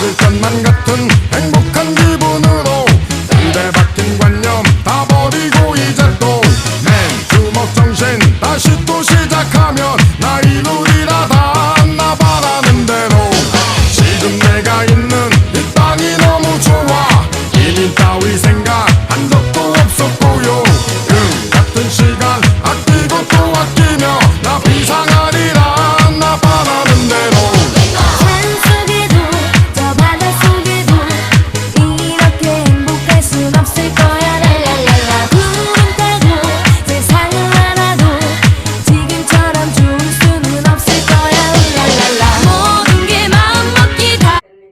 그 웃을 것만 같은 행복한 기분으로 꼰대 박힌 관념 다 버리고 이제 또맨 주먹 정신 다시 또 시작하면 나 이룰이라 다나 바라는 대로. 지금 내가 있는 이 땅이 너무 좋아. 이민 따위 생각 한 적도